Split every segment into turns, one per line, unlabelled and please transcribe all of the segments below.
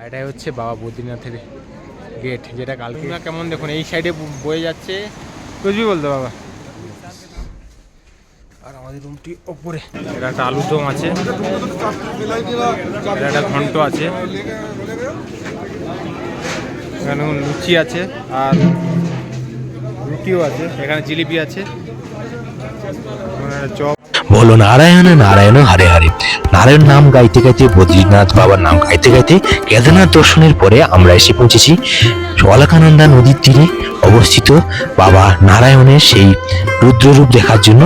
আর এটাই হচ্ছে বাবা বদ্রীনাথের গেট যেটা কালকে না কেমন দেখুন এই সাইডে বয়ে যাচ্ছে। বুঝবি বলতো বাবা। আর আমাদের রুমটি ওপরে। এটা একটা আলুর দম আছে। এটা একটা ঘন্ট আছে। এখানে লুচি আছে আর রুটিও আছে এখানে জিলিপি আছে। চপ
বলো নারায়ণ নারায়ণ হারে হারে। নারায়ণ নাম গাইতে গাইতে, বদ্রীনাথ বাবার নাম গাইতে গাইতে কেদারনাথ দর্শনের পরে আমরা এসে পৌঁছেছি অলকানন্দা নদীর তীরে অবস্থিত বাবা নারায়ণের সেই রুদ্ররূপ দেখার জন্য।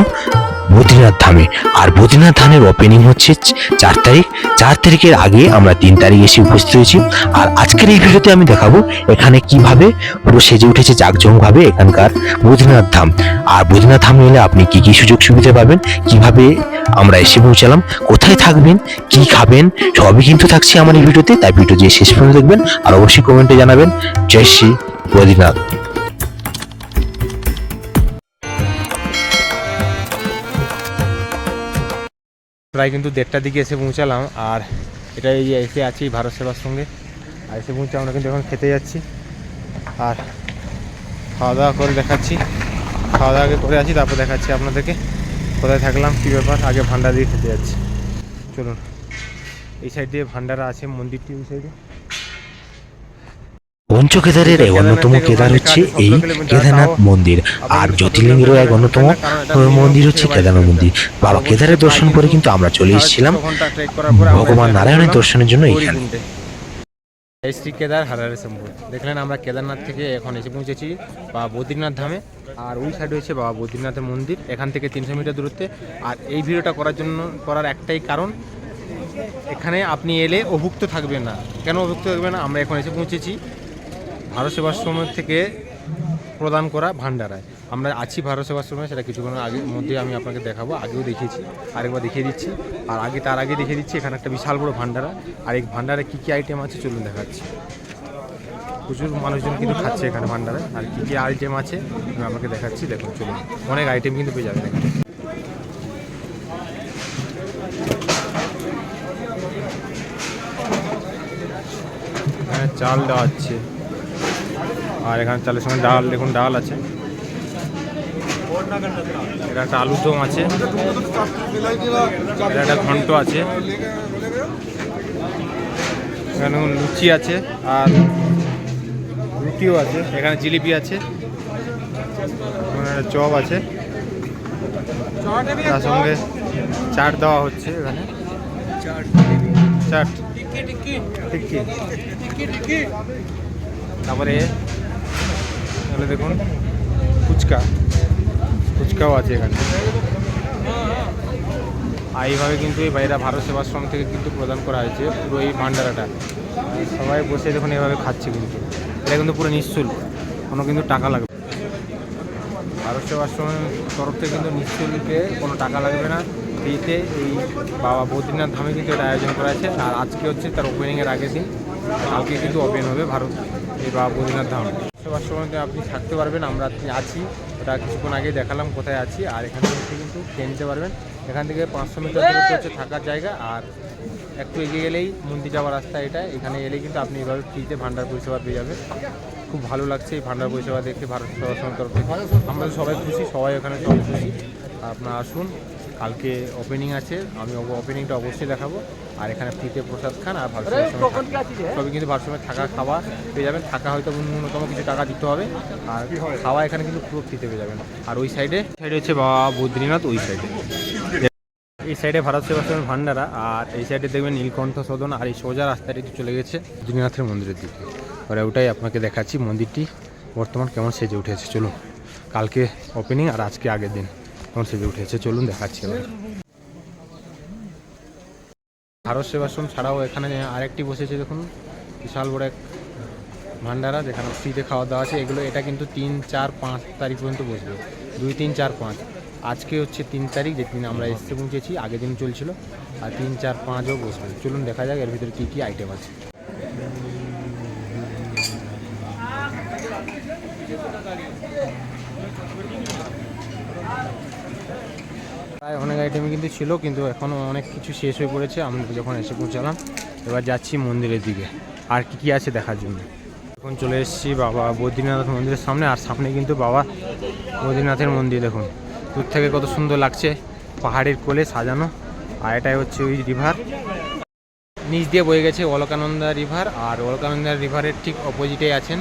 বদ্রীনাথ ধামে। আর বদ্রীনাথ ধামের ওপেনিং হচ্ছে চার তারিখ। চার তারিখের আগে আমরা তিন তারিখ এসে উপস্থিত হয়েছি। আর আজকের এই ভিডিওতে আমি দেখাবো এখানে কীভাবে পুরো সেজে উঠেছে জাঁকজমকভাবে এখানকার বদ্রীনাথ ধাম। আর বদ্রীনাথ ধাম এলে আপনি কি কি সুযোগ সুবিধা পাবেন, কীভাবে আমরা এসে পৌঁছালাম, কোথায় থাকবেন, কি খাবেন, সবই কিন্তু থাকছে আমার এই ভিডিওতে। তাই ভিডিও দিয়ে শেষ পর্যন্ত দেখবেন। আর অবশ্যই কমেন্টে জানাবেন, জয় শ্রী বদ্রীনাথ।
প্রায় কিন্তু দেড়টার দিকে এসে পৌঁছালাম আর এটা এই এসে আছি ভারত সেবার সঙ্গে। আর এসে পৌঁছে আমরা কিন্তু এখন খেতে যাচ্ছি। আর খাওয়া দাওয়া করে দেখাচ্ছি। খাওয়া দাওয়া করে আছি, তারপর দেখাচ্ছি আপনাদেরকে। কোথায় থাকলাম, কী ব্যাপার, আগে ভান্ডার দিয়ে খেতে যাচ্ছি। চলুন, এই সাইড দিয়ে ভান্ডারা আছে, মন্দিরটি ওই সাইডে
পঞ্চকেদারের এক অন্যতম কেদার হচ্ছে এই কেদারনাথ মন্দির। আর জ্যোতির্লিঙ্গেরও এক অন্যতম মন্দির হচ্ছে কেদারনাথ মন্দির। বাবা কেদারের দর্শন করে কিন্তু আমরা চলে এসেছিলাম। ভগবান নারায়ণের দর্শনের জন্য এখানে।
এই শ্রী কেদার হারারে শম্ভু দেখলেন আমরা কেদারনাথ থেকে এখন এসে পৌঁছেছি বাবা বদ্রীনাথ ধামে। আর ওই সাইডে হচ্ছে বাবা বদ্রীনাথের মন্দির এখান থেকে তিনশো মিটার দূরত্বে। আর এই ভিডিওটা করার জন্য করার একটাই কারণ এখানে আপনি এলে অভুক্ত থাকবেন না। কেন অভুক্ত থাকবেন না? আমরা এখন এসে পৌঁছেছি। ভারত সেবাশ্রম থেকে প্রদান করা ভান্ডারায় আমরা আছি ভারত সেবাশ্রমে সেটা কিছুক্ষণ আগে মধ্যে আমি আপনাকে দেখাবো, আগেও দেখিয়েছি, আরেকবার দেখিয়ে দিচ্ছি। আর আগে তার আগে দেখিয়ে দিচ্ছি, এখানে একটা বিশাল বড় ভান্ডারা আর এই ভান্ডারে কী কী আইটেম আছে চলুন দেখাচ্ছি। প্রচুর মানুষজন কিন্তু খাচ্ছে এখানে ভান্ডারে আর কী কী আইটেম আছে আমি আপনাকে দেখাচ্ছি, দেখুন, চলুন। অনেক আইটেম কিন্তু পেয়ে যাবেন এখানে চাল দেওয়া হচ্ছে। আর এখানে চালের সঙ্গে ডাল দেখুন ডাল আছে। এটা একটা আলুর দম আছে। এটা একটা ঘন্ট আছে। এখানে লুচি আছে আর রুটিও আছে। এখানে জিলিপি আছে। চপ আছে। তার সঙ্গে চাট দেওয়া হচ্ছে এখানে। চাট। তারপরে এখানে দেখুন, ফুচকা। ফুচকাও আছে এখানে। আর এইভাবে কিন্তু এই বাইরা ভারত সেবাশ্রম থেকে কিন্তু প্রদান করা হয়েছে, পুরো এই ভান্ডারাটা। সবাই বসে দেখুন এভাবে খাচ্ছে কিন্তু। এটা কিন্তু পুরো নিঃশুল্ক কোনো কিন্তু টাকা লাগবে। ভারত সেবাশ্রমের তরফ থেকে কিন্তু নিঃশুল্কে কোনো টাকা লাগবে না। ফ্রিতে এই বাবা বদ্রীনাথ ধামে কিন্তু এটা আয়োজন করা আছে আর আজকে হচ্ছে তার ওপেনিংয়ের আগের দিন। কালকে কিন্তু ওপেন হবে ভারত, এই বাবা বদ্রীনাথ ধাম। সেবাশ্রমে আপনি থাকতে পারবেন আমরা আছি। ওটা কিছুক্ষণ আগে দেখালাম কোথায় আছি আর এখান থেকে কিন্তু খেয়ে নিতে পারবেন। এখান থেকে পাঁচশো মিটার দূরত্ব হচ্ছে থাকার জায়গা আর একটু এগিয়ে গেলেই মন্দির যাওয়ার রাস্তা এটা। এখানে এলেই কিন্তু আপনি এভাবে ফ্রিতে ভান্ডার পরিষেবা পেয়ে যাবেন। খুব ভালো লাগছে এই ভান্ডার পরিষেবা দেখে ভারত সেবাশ্রমের তরফ থেকে। আমরা তো সবাই খুশি সবাই ওখানে সবাই খুশি। আপনারা আসুন কালকে ওপেনিং আছে আমি ওপেনিংটা অবশ্যই দেখাবো। আর এখানে ফ্রিতে প্রসাদ খান আর ভারত সেবাশ্রমে সবই কিন্তু ভারত সময় থাকা খাওয়া পেয়ে যাবেন। থাকা হয়তো ন্যূনতম কিছু টাকা দিতে হবে। আর খাওয়া এখানে কিন্তু পুরো ফ্রিতে পেয়ে যাবেন। আর ওই সাইডে সাইডে হচ্ছে বাবা বদ্রীনাথ ওই সাইডে এই সাইডে ভারত সেবাশ্রমের ভান্ডারা। আর এই সাইডে দেখবেন নীলকণ্ঠ সদন আর এই সোজা রাস্তাটি চলে গেছে বদ্রীনাথের মন্দিরের দিকে। এবারে ওটাই আপনাকে দেখাচ্ছি। মন্দিরটি বর্তমান কেমন সেজে উঠেছে। চলুন কালকে ওপেনিং আর আজকে আগের দিন। কেমন সেজে উঠেছে, চলুন দেখাচ্ছি এবার। ভারত সেবাশ্রম ছাড়াও এখানে আরেকটি বসেছে, দেখুন। বিশাল বড় এক ভান্ডারা, যেখানে ফ্রিতে খাওয়া দাওয়া আছে। এগুলো, এটা কিন্তু তিন, চার, পাঁচ তারিখ পর্যন্ত বসবে। দুই, তিন, চার, পাঁচ। আজকে হচ্ছে তিন তারিখ, যেদিন আমরা এসে পৌঁছেছি, আগের দিন চলছিল। আর তিন, চার, পাঁচও বসবে। চলুন দেখা যাক, এর ভিতরে কী কী আইটেম আছে। প্রায় অনেক আইটেমই কিন্তু ছিল, কিন্তু এখনও অনেক কিছু শেষ হয়ে পড়েছে। আমরা যখন এসে পৌঁছালাম, এবার যাচ্ছি মন্দিরের দিকে। আর কি কি আছে দেখার জন্য? এখন চলে এসেছি বাবা বদ্রীনাথ মন্দিরের সামনে, আর সামনে কিন্তু বাবা বদ্রীনাথের মন্দির, দেখুন। দূর থেকে কত সুন্দর লাগছে পাহাড়ের কোলে সাজানো, আর এটাই হচ্ছে ওই রিভার। নিচ দিয়ে বয়ে গেছে অলকানন্দা রিভার, আর অলকানন্দা রিভারের ঠিক অপোজিটেই আছেন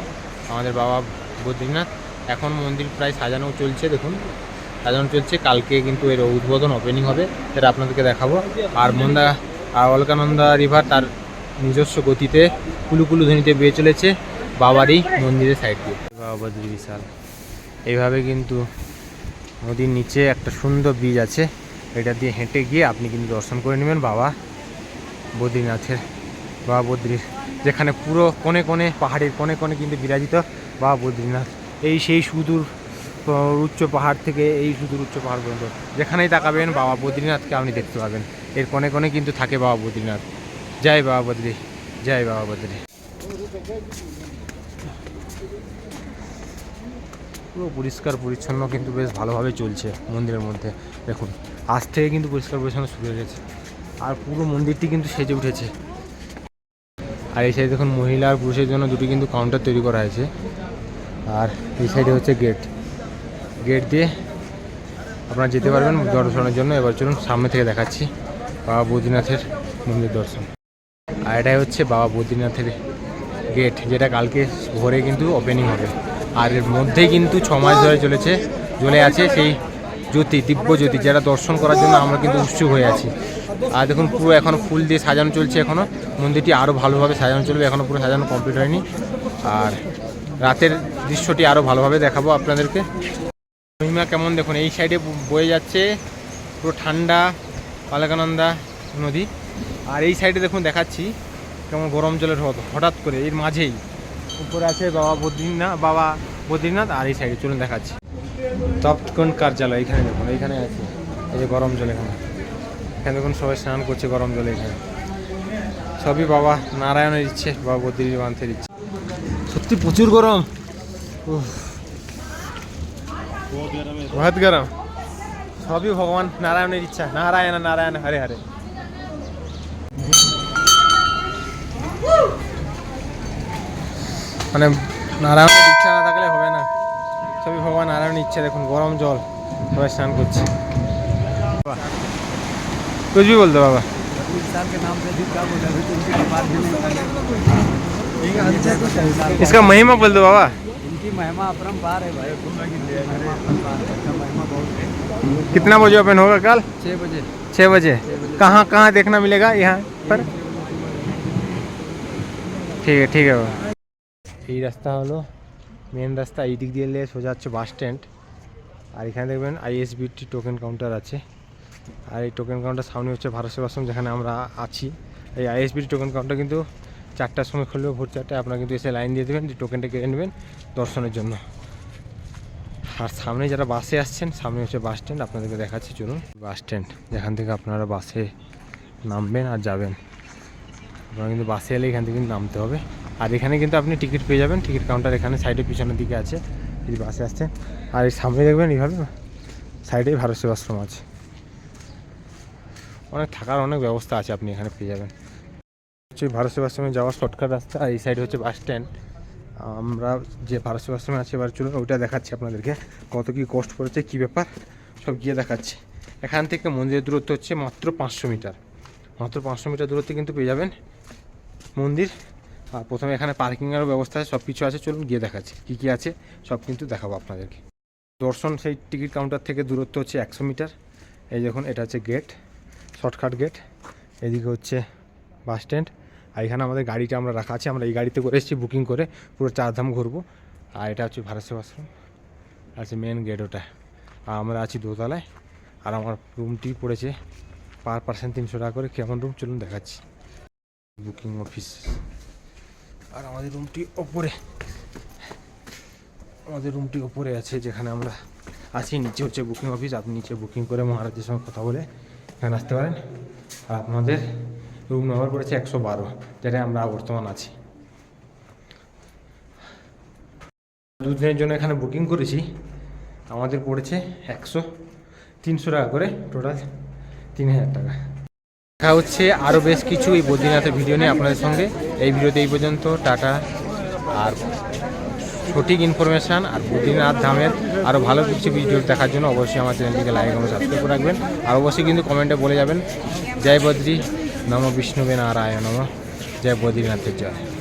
আমাদের বাবা বদ্রীনাথ। এখন মন্দির প্রায় সাজানো চলছে, দেখুন। সাজানো চলছে কালকে কিন্তু এর উদ্বোধন ওপেনিং হবে, সেটা আপনাদেরকে দেখাবো। আর মন্দা, আর অলকানন্দা রিভার তার নিজস্ব গতিতে কুলু কুলু ধ্বনিতে বেয়ে চলেছে বাবারই মন্দিরের সাইড দিয়ে। বাবা বদ্রী বিশাল। এইভাবে কিন্তু নদীর নিচে একটা সুন্দর ব্রিজ আছে, এটা দিয়ে হেঁটে গিয়ে আপনি কিন্তু দর্শন করে নেবেন বাবা বদ্রীনাথের, বাবা বদ্রীর, যেখানে পুরো কোণে কোণে, পাহাড়ের কোণে কোণে কিন্তু বিরাজিত বাবা বদ্রীনাথ। এই সেই সুদূর উচ্চ পাহাড় থেকে এই সুদূর উচ্চ পাহাড় পর্যন্ত। যেখানেই তাকাবেন বাবা বদ্রীনাথকে আপনি দেখতে পাবেন। এর কোণে কোণে কিন্তু থাকে বাবা বদ্রীনাথ। জয় বাবা বদ্রী, জয় বাবা বদ্রী। পুরো পরিষ্কার পরিচ্ছন্ন কিন্তু বেশ ভালোভাবে চলছে মন্দিরের মধ্যে। দেখুন, আজ থেকে কিন্তু পরিষ্কার পরিচ্ছন্ন শুরু হয়ে গেছে। আর পুরো মন্দিরটি কিন্তু সেজে উঠেছে। আর এই সাইডে দেখুন মহিলা আর পুরুষের জন্য দুটি কিন্তু কাউন্টার তৈরি করা হয়েছে। আর এই সাইডে হচ্ছে গেট গেট দিয়ে আপনারা যেতে পারবেন দর্শনের জন্য। এবার চলুন সামনে থেকে দেখাচ্ছি বাবা বদ্রীনাথের মন্দির দর্শন। আর এটাই হচ্ছে বাবা বদ্রীনাথের গেট যেটা কালকে ভোরে কিন্তু ওপেনিং হবে। আর এর মধ্যেই কিন্তু ছ মাস ধরে চলেছে, জ্বলে আছে সেই জ্যোতি, দিব্য জ্যোতি যেটা দর্শন করার জন্য আমরা কিন্তু উৎসুক হয়ে আছি। আর দেখুন পুরো এখনও ফুল দিয়ে সাজানো চলছে এখনও মন্দিরটি আরও ভালোভাবে সাজানো চলবে এখনও পুরো সাজানো কমপ্লিট হয়নি। আর রাতের দৃশ্যটি আরও ভালোভাবে দেখাবো আপনাদেরকে। মহিমা কেমন দেখুন? এই সাইডে বয়ে যাচ্ছে, পুরো ঠান্ডা পালাকানন্দা নদী। আর এই সাইডে দেখুন, দেখাচ্ছি কেমন গরম জলের হ্রদ হঠাৎ করে এর মাঝেই। উপরে আছে বাবা বদ্রীনাথ বাবা বদ্রীনাথ, আর এই সাইডে চলুন দেখাচ্ছি। তপ্তকোণ কার্যালয়, এখানে দেখুন, এইখানে আছে। এই যে গরম জল এখানে। এখানে দেখুন, সবাই স্নান করছে গরম জলে এখানে। সবই বাবা নারায়ণের ইচ্ছে, বাবা বদ্রীর বান্থের ইচ্ছে। সত্যি প্রচুর গরম। উফ। বহুত গরম সবই ভগবান নারায়ণের ইচ্ছা নারায়ণ নারায়ণ হরে হরে মানে নারায়ণের ইচ্ছা না থাকলে হবে না সবই ভগবান নারায়ণের ইচ্ছা দেখুন গরম জল সবাই স্নান করছে বাহ। कुछ भी बोल दो बाबा
साल के नाम से भी क्या बोले अभी तो उनकी कपार भी नहीं बने।
इसका महिमा बोल दो बाबा
इनकी महिमा अपरंपार है भाई महिमा अपरंपार है इनका महिमा बहुत है
कितना बजे ओपन होगा कल
छः बजे
छः बजे कहाँ कहाँ देखना मिलेगा यहाँ पर ঠিক আছে ঠিক আছে এই রাস্তা হলো মেন রাস্তা এই দিক দিয়ে এলে সোজা হচ্ছে বাস স্ট্যান্ড আর এখানে দেখবেন আইএসবিটি টোকেন কাউন্টার আছে আর এই টোকেন কাউন্টার সামনে হচ্ছে ভারত সেবাশ্রম যেখানে আমরা আছি এই আইএসবিটি টোকেন কাউন্টার কিন্তু চারটার সময় খুলবে ভোর চারটায় আপনারা কিন্তু এসে লাইন দিয়ে দেবেন যে টোকেনটা কেটে নেবেন দর্শনের জন্য। আর সামনে যারা বাসে আসছেন, সামনে হচ্ছে বাস স্ট্যান্ড আপনাদেরকে দেখাচ্ছি, চলুন। বাস স্ট্যান্ড যেখান থেকে আপনারা বাসে নামবেন আর যাবেন। আপনারা কিন্তু বাসে এলে এখান থেকে নামতে হবে। আর এখানে কিন্তু আপনি টিকিট পেয়ে যাবেন। টিকিট কাউন্টার এখানে সাইডে পিছনের দিকে আছে, যদি বাসে আসছেন। আর এই সামনে দেখবেন এইভাবে সাইডেই ভারত সেবাশ্রম আছে। অনেক থাকার অনেক ব্যবস্থা আছে, আপনি এখানে পেয়ে যাবেন। হচ্ছে ভারত সেবাশ্রমে যাওয়ার শর্টকাট রাস্তা, আর এই সাইডে হচ্ছে বাস স্ট্যান্ড আমরা যে ভারত সেবাশ্রমে আছে, এবার চলুন ওইটা দেখাচ্ছি আপনাদেরকে। কত কী কষ্ট পড়েছে, কী ব্যাপার, সব গিয়ে দেখাচ্ছি। এখান থেকে মন্দিরের দূরত্ব হচ্ছে মাত্র পাঁচশো মিটার। মাত্র পাঁচশো মিটার দূরত্বে কিন্তু পেয়ে যাবেন মন্দির। আর প্রথমে এখানে পার্কিংয়েরও ব্যবস্থা আছে সব কিছু আছে। চলুন গিয়ে দেখাচ্ছি, কী কী আছে, সব কিন্তু দেখাবো আপনাদেরকে। দর্শন সেই টিকিট কাউন্টার থেকে দূরত্ব হচ্ছে একশো মিটার। এই দেখুন, এটা হচ্ছে গেট, শর্টকাট গেট। এদিকে হচ্ছে বাস স্ট্যান্ড। আর এখানে আমাদের গাড়িটা আমরা রাখা আছে, আমরা এই গাড়িতে করে এসেছি বুকিং করে পুরো চারধাম ঘুরবো। আর এটা হচ্ছে ভারত সেবাশ্রম আছে মেন গেট ওটা। আর আমরা আছি দোতলায়। আর আমার রুমটি পড়েছে পার পার্সেন্ট তিনশো টাকা করে। কেমন রুম চলুন দেখাচ্ছি। বুকিং অফিস আর আমাদের রুমটি ওপরে। আমাদের রুমটি ওপরে আছে, যেখানে আমরা আছি। নিচে হচ্ছে বুকিং অফিস আপনি নিচে বুকিং করে মহারাজের সঙ্গে কথা বলে এখানে আসতে পারেন। আর আপনাদের রুম নাম্বার পড়েছে একশো বারো যেটায় আমরা বর্তমান আছি। দুদিনের জন্য এখানে বুকিং করেছি। আমাদের পড়েছে একশো, তিনশো টাকা করে টোটাল তিন হাজার টাকা। দেখা হচ্ছে আরও বেশ কিছু এই বদ্রীনাথের ভিডিও নিয়ে আপনাদের সঙ্গে। এই ভিডিওতে এই পর্যন্ত, টাটা। আর সঠিক ইনফরমেশান আর বদ্রীনাথ ধামের আরও ভালো কিছু ভিডিও দেখার জন্য অবশ্যই আমার চ্যানেলটিকে লাইক এবং সাবস্ক্রাইব করে রাখবেন। আর অবশ্যই কিন্তু কমেন্টে বলে যাবেন, জয় বদ্রী। নম বিষ্ণুবে নারায়ণ জয় বদ্রীনাথের জয়